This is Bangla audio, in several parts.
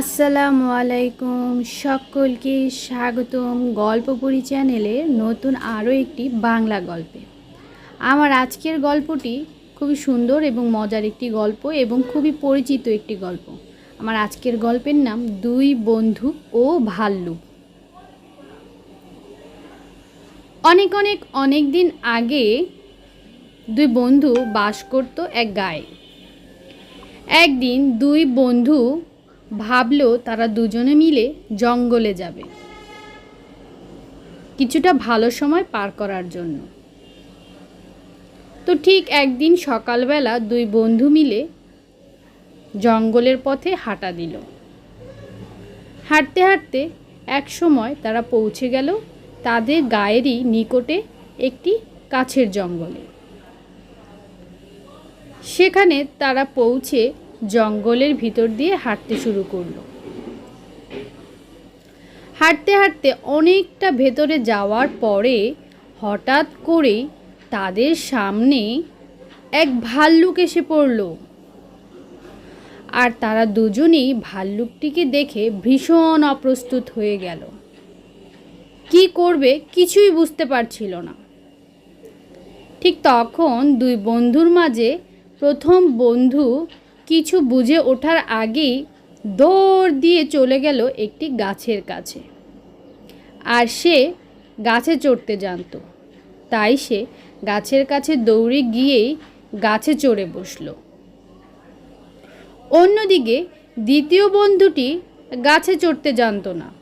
আসসালামু আলাইকুম, সকলকে স্বাগতম গল্পপুরি চ্যানেলে নতুন আরও একটি বাংলা গল্পে। আমার আজকের গল্পটি খুবই সুন্দর এবং মজার একটি গল্প এবং খুবই পরিচিত একটি গল্প। আমার আজকের গল্পের নাম দুই বন্ধু ও ভাল্লুক অনেক অনেক অনেক দিন আগে দুই বন্ধু বাস করত এক গায়ে। একদিন দুই বন্ধু ভাবলো তারা দুজনে মিলে জঙ্গলে যাবে। কিছুটা ভালো সময় পার করার জন্য। তো ঠিক একদিন সকালবেলা দুই বন্ধু মিলে জঙ্গলের পথে হাঁটা দিল। হাঁটতে হাঁটতে এক সময় তারা পৌঁছে গেল তাদের গায়েরই নিকটে একটি কাছের জঙ্গলে। সেখানে তারা পৌঁছে জঙ্গলের ভিতর দিয়ে হাঁটতে শুরু করল। হাঁটতে হাঁটতে অনেকটা ভেতরে যাওয়ার পরে হঠাৎ করেই তাদের সামনে এক ভাল্লুক এসে পড়ল। আর তারা দুজনেই ভাল্লুকটিকে দেখে ভীষণ অপ্রস্তুত হয়ে গেল। কি করবে কিছুই বুঝতে পারছিল না। ঠিক তখন দুই বন্ধুর মাঝে প্রথম বন্ধু কিছু বুঝে ওঠার আগেই দৌড় দিয়ে চলে গেল একটি গাছের কাছে। আর সে গাছে চড়তে জানতো। তাই সে গাছের কাছে দৌড়ে গিয়েই গাছে চড়ে বসল। অন্যদিকে দ্বিতীয় বন্ধুটি গাছে চড়তে জানতো না।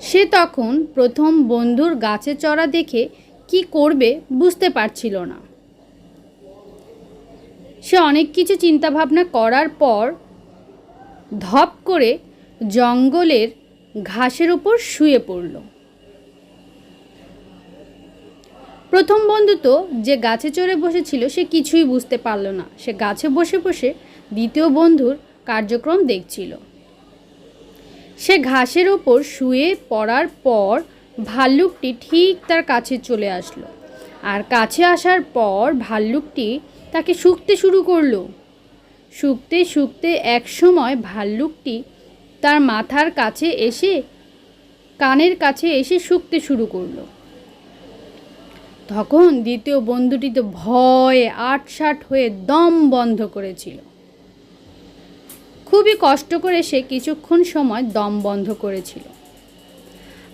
সে তখন প্রথম বন্ধুর গাছে চড়া দেখে কি করবে বুঝতে পারছিল না। সে অনেক কিছু চিন্তাভাবনা করার পর ধপ করে জঙ্গলের ঘাসের উপর শুয়ে পড়ল। প্রথম বন্ধু তো যে গাছে চড়ে বসেছিল, সে কিছুই বুঝতে পারল না। সে গাছে বসে বসে দ্বিতীয় বন্ধুর কার্যক্রম দেখছিল। সে ঘাসের ওপর শুয়ে পড়ার পর ভাল্লুকটি ঠিক তার কাছে চলে আসলো। আর কাছে আসার পর ভাল্লুকটি তাকে শুকতে শুরু করল। শুকতে শুকতে এক সময় ভাল্লুকটি তার মাথার কাছে এসে, কানের কাছে এসে শুকতে শুরু করল। তখন দ্বিতীয় বন্ধুটি তো ভয়ে আটসাট হয়ে দম বন্ধ করেছিল। খুবই কষ্ট করে সে কিছুক্ষণ সময় দম বন্ধ করেছিল।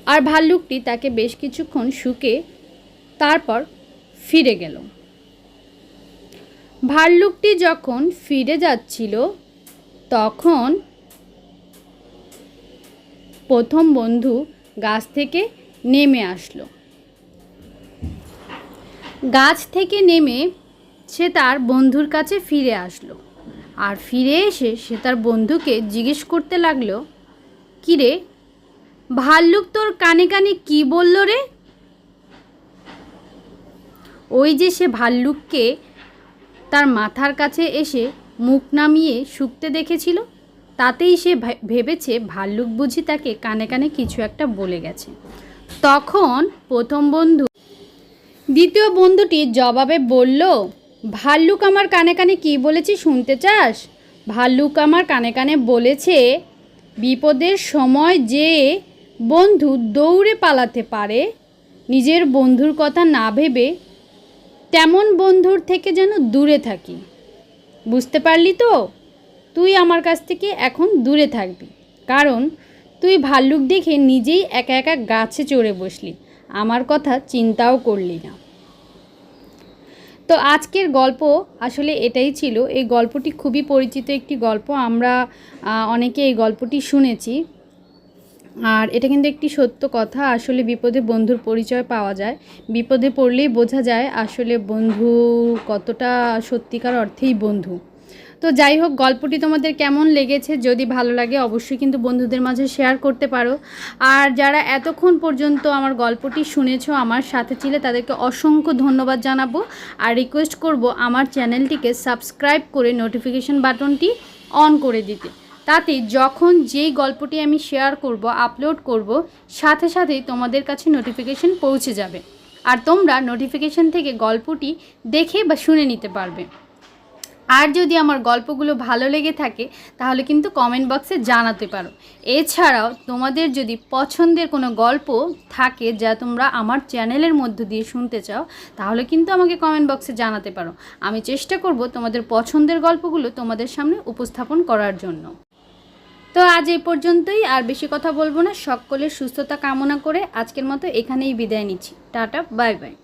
আর ভাল্লুকটি তাকে বেশ কিছুক্ষণ শুকে তারপর ফিরে গেল। ভাল্লুকটি যখন ফিরে যাচ্ছিল, তখন প্রথম বন্ধু গাছ থেকে নেমে আসলো। গাছ থেকে নেমে সে তার বন্ধুর কাছে ফিরে আসলো। আর ফিরে এসে সে তার বন্ধুকে জিজ্ঞেস করতে লাগল, কি রে, ভাল্লুক তোর কানে কানে কি বলল রে? ওই যে সে ভাল্লুককে তার মাথার কাছে এসে মুখ নামিয়ে শুকতে দেখেছিল। তাতেই সে ভেবেছে ভাল্লুক বুঝি তাকে কানে কানে কিছু একটা বলে গেছে। তখন প্রথম বন্ধু, দ্বিতীয় বন্ধুটি জবাবে বলল, ভাল্লুক আমার কানে কানে কি বলেছি শুনতে চাস? ভাল্লুক আমার কানে কানে বলেছে, বিপদের সময় যে বন্ধু দৌড়ে পালাতে পারে, নিজের বন্ধুর কথা না ভেবে তেমন বন্ধুর থেকে যেন দূরে থাকি। বুঝতে পারলি তো? তুই আমার কাছ থেকে এখন দূরে থাকবি। কারণ তুই ভাল্লুক দেখে নিজেই একা একা গাছে চড়ে বসলি। আমার কথা চিন্তাও করলি না। তো আজকের গল্প আসলে এটাই ছিল। এই গল্পটি খুবই পরিচিত একটি গল্প। আমরা অনেকে এই গল্পটি শুনেছি। আর এটা কিন্তু একটি সত্য কথা, আসলে বিপদে বন্ধুর পরিচয় পাওয়া যায়। বিপদে পড়লেই বোঝা যায় আসলে বন্ধু কতটা সত্যিকার অর্থেই বন্ধু। তো যাই হোক, গল্পটি তোমাদের কেমন লেগেছে? যদি ভালো লাগে অবশ্যই কিন্তু বন্ধুদের মাঝে শেয়ার করতে পারো। আর যারা এতক্ষণ পর্যন্ত আমার গল্পটি শুনেছ, আমার সাথে ছিলে, তাদেরকে অসংখ্য ধন্যবাদ জানাব। আর রিকোয়েস্ট করব আমার চ্যানেলটিকে সাবস্ক্রাইব করে নোটিফিকেশন বাটনটি অন করে দিতে। তাতে যখন যেই গল্পটি আমি শেয়ার করব আপলোড করব, সাথে সাথেই তোমাদের কাছে নোটিফিকেশন পৌঁছে যাবে। আর তোমরা নোটিফিকেশন থেকে গল্পটি দেখে বা শুনে নিতে পারবে। আর যদি আমার গল্পগুলো ভালো লেগে থাকে, তাহলে কিন্তু কমেন্ট বক্সে জানাতে পারো। এছাড়াও তোমাদের যদি পছন্দের কোনো গল্প থাকে যা তোমরা আমার চ্যানেলের মধ্য দিয়ে শুনতে চাও, তাহলে কিন্তু আমাকে কমেন্ট বক্সে জানাতে পারো। আমি চেষ্টা করব তোমাদের পছন্দের গল্পগুলো তোমাদের সামনে উপস্থাপন করার জন্য। তো আজ এই পর্যন্তই, আর বেশি কথা বলব না। সকলের সুস্থতা কামনা করে আজকের মতো এখানেই বিদায় নিচ্ছি। Tata, bye bye.